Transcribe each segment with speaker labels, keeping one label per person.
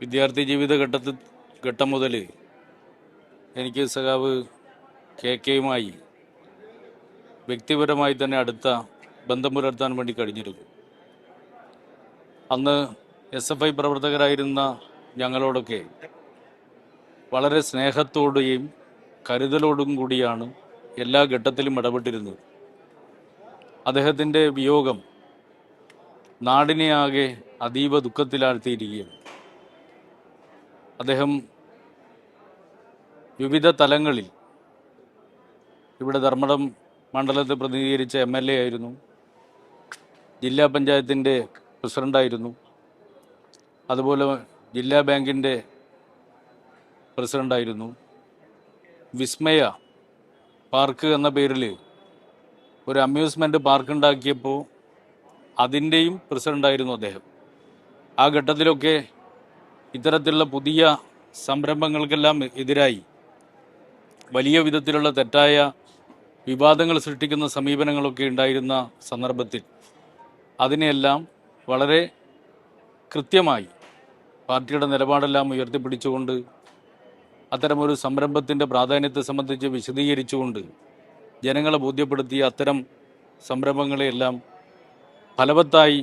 Speaker 1: വിദ്യാർത്ഥി ജീവിത ഘട്ടത്തിൽ ഘട്ടം മുതൽ എനിക്ക് സഖാവ് കെ കെയുമായി വ്യക്തിപരമായി തന്നെ അടുത്ത ബന്ധം പുലർത്താൻ വേണ്ടി കഴിഞ്ഞിരുന്നു. അന്ന് എസ് എഫ് ഐ പ്രവർത്തകരായിരുന്ന ഞങ്ങളോടൊക്കെ വളരെ സ്നേഹത്തോടെയും കരുതലോടും കൂടിയാണ് എല്ലാ ഘട്ടത്തിലും ഇടപെട്ടിരുന്നത്. അദ്ദേഹത്തിന്റെ വിയോഗം നാടിനെ ആകെ അതീവ ദുഃഖത്തിലാഴ്ത്തിയിരിക്കുകയാണ്. അദ്ദേഹം വിവിധ തലങ്ങളിൽ ഇവിടെ ധർമ്മടം മണ്ഡലത്തെ പ്രതിനിധീകരിച്ച എം എൽ എ ആയിരുന്നു. ജില്ലാ പഞ്ചായത്തിന്റെ പ്രസിഡന്റായിരുന്നു അതുപോലെ ജില്ലാ ബാങ്കിന്റെ പ്രസിഡന്റായിരുന്നു വിസ്മയ പാർക്ക് എന്ന പേരിൽ ഒരു അമ്യൂസ്മെന്റ് പാർക്ക് ഉണ്ടാക്കിയപ്പോൾ അതിന്റെയും പ്രസിഡന്റായിരുന്നു അദ്ദേഹം. ആ ഘട്ടത്തിലൊക്കെ ഇത്തരത്തിലുള്ള പുതിയ സംരംഭങ്ങൾക്കെല്ലാം എതിരായി വലിയ വിധത്തിലുള്ള തെറ്റായ വിവാദങ്ങൾ സൃഷ്ടിക്കുന്ന സമീപനങ്ങളൊക്കെ ഉണ്ടായിരുന്ന സന്ദർഭത്തിൽ അതിനെയെല്ലാം വളരെ കൃത്യമായി പാർട്ടിയുടെ നിലപാടെല്ലാം ഉയർത്തിപ്പിടിച്ചുകൊണ്ട് അത്തരമൊരു സംരംഭത്തിന്റെ പ്രാധാന്യത്തെ സംബന്ധിച്ച് വിശദീകരിച്ചുകൊണ്ട് ജനങ്ങളെ ബോധ്യപ്പെടുത്തിയ അത്തരം സംരംഭങ്ങളെയെല്ലാം ഫലവത്തായി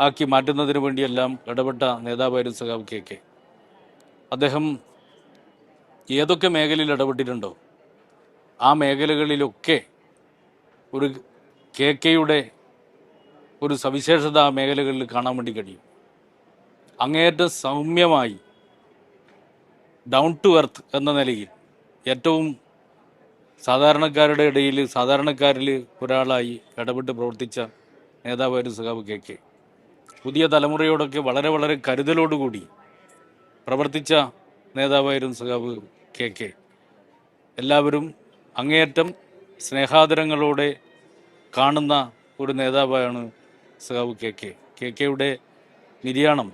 Speaker 1: ആക്കി മാറ്റുന്നതിന് വേണ്ടിയെല്ലാം ഇടപെട്ട നേതാവായിരുന്നു സഖാവ് കെ കെ. അദ്ദേഹം ഏതൊക്കെ മേഖലയിൽ ഇടപെട്ടിട്ടുണ്ടോ ആ മേഖലകളിലൊക്കെ ഒരു കെ കെയുടെ ഒരു സവിശേഷത ആ മേഖലകളിൽ കാണാൻ വേണ്ടി കഴിയും. അങ്ങേയറ്റം സൗമ്യമായി ഡൗൺ ടു എർത്ത് എന്ന നിലയിൽ ഏറ്റവും സാധാരണക്കാരുടെ ഇടയിൽ സാധാരണക്കാരിൽ ഒരാളായി ഇടപെട്ട് പ്രവർത്തിച്ച നേതാവായിരുന്നു സഖാവ് കെ കെ. പുതിയ തലമുറയോടൊക്കെ വളരെ വളരെ കരുതലോടുകൂടി പ്രവർത്തിച്ച നേതാവായിരുന്നു സഖാവ് കെ കെ. എല്ലാവരും അങ്ങേയറ്റം സ്നേഹാദരങ്ങളോടെ കാണുന്ന ഒരു നേതാവാണ് സഖാവ് കെ കെ. കെ കെയുടെ നിര്യാണം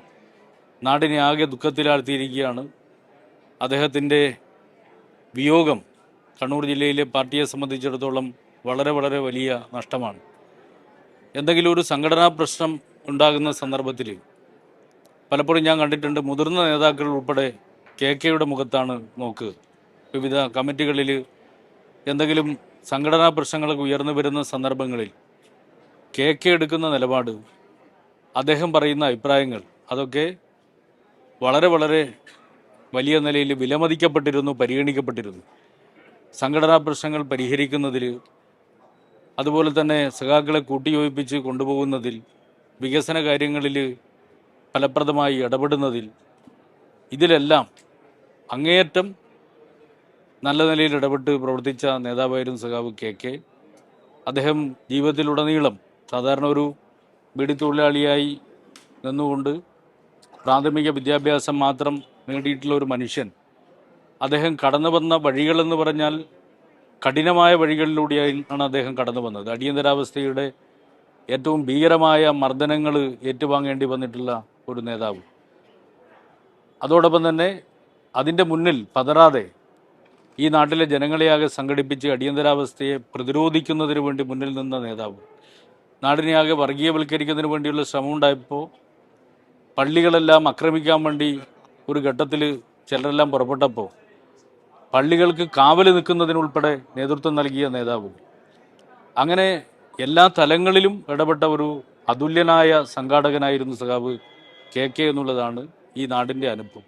Speaker 1: നാടിനെ ആകെ ദുഃഖത്തിലാഴ്ത്തിയിരിക്കുകയാണ്. അദ്ദേഹത്തിന്റെ വിയോഗം കണ്ണൂർ ജില്ലയിലെ പാർട്ടിയെ സംബന്ധിച്ചിടത്തോളം വളരെ വളരെ വലിയ നഷ്ടമാണ്. എന്തെങ്കിലും ഒരു സംഘടനാ പ്രശ്നം ഉണ്ടാകുന്ന സന്ദർഭത്തിൽ പലപ്പോഴും ഞാൻ കണ്ടിട്ടുണ്ട് മുതിർന്ന നേതാക്കൾ ഉൾപ്പെടെ കെ കെയുടെ മുഖത്താണ് നോക്ക്. വിവിധ കമ്മിറ്റികളിൽ എന്തെങ്കിലും സംഘടനാ പ്രശ്നങ്ങളൊക്കെ ഉയർന്നു വരുന്ന സന്ദർഭങ്ങളിൽ കെ കെ എടുക്കുന്ന നിലപാട് അദ്ദേഹം പറയുന്ന അഭിപ്രായങ്ങൾ അതൊക്കെ വളരെ വളരെ വലിയ നിലയിൽ വിലമതിക്കപ്പെട്ടിരുന്നു പരിഗണിക്കപ്പെട്ടിരുന്നു. സംഘടനാ പ്രശ്നങ്ങൾ പരിഹരിക്കുന്നതിൽ അതുപോലെ തന്നെ സഖാക്കളെ കൂട്ടിയോജിപ്പിച്ച് കൊണ്ടുപോകുന്നതിൽ വികസന കാര്യങ്ങളിൽ ഫലപ്രദമായി ഇടപെടുന്നതിൽ ഇതിലെല്ലാം അങ്ങേയറ്റം നല്ല നിലയിൽ ഇടപെട്ട് പ്രവർത്തിച്ച നേതാവായിരുന്നു സഖാവ് കെ കെ. അദ്ദേഹം ജീവിതത്തിലുടനീളം സാധാരണ ഒരു ബിഡി തൊഴിലാളിയായി നിന്നുകൊണ്ട് പ്രാഥമിക വിദ്യാഭ്യാസം മാത്രം നേടിയിട്ടുള്ള ഒരു മനുഷ്യൻ. അദ്ദേഹം കടന്നു വന്ന വഴികളെന്ന് പറഞ്ഞാൽ കഠിനമായ വഴികളിലൂടെയാണ് അദ്ദേഹം കടന്നു വന്നത്. അടിയന്തരാവസ്ഥയുടെ ഏറ്റവും ഭീകരമായ മർദ്ദനങ്ങൾ ഏറ്റുവാങ്ങേണ്ടി വന്നിട്ടുള്ള ഒരു നേതാവ്. അതോടൊപ്പം തന്നെ അതിന്റെ മുന്നിൽ പതറാതെ ഈ നാട്ടിലെ ജനങ്ങളെയാകെ സംഘടിപ്പിച്ച് അടിയന്തരാവസ്ഥയെ പ്രതിരോധിക്കുന്നതിന് വേണ്ടി മുന്നിൽ നിന്ന നേതാവ്. നാടിനെയാകെ വർഗീയവൽക്കരിക്കുന്നതിന് വേണ്ടിയുള്ള ശ്രമം ഉണ്ടായപ്പോൾ പള്ളികളെല്ലാം ആക്രമിക്കാൻ വേണ്ടി ഒരു ഘട്ടത്തിൽ ചിലരെല്ലാം പുറപ്പെട്ടപ്പോൾ പള്ളികൾക്ക് കാവൽ നിൽക്കുന്നതിനുൾപ്പെടെ നേതൃത്വം നൽകിയ നേതാവ്. അങ്ങനെ എല്ലാ തലങ്ങളിലും ഇടപെട്ട ഒരു അതുല്യനായ സംഘാടകനായിരുന്നു സഖാവ് കെ കെ എന്നുള്ളതാണ് ഈ നാടിന്റെ അനുഭവം.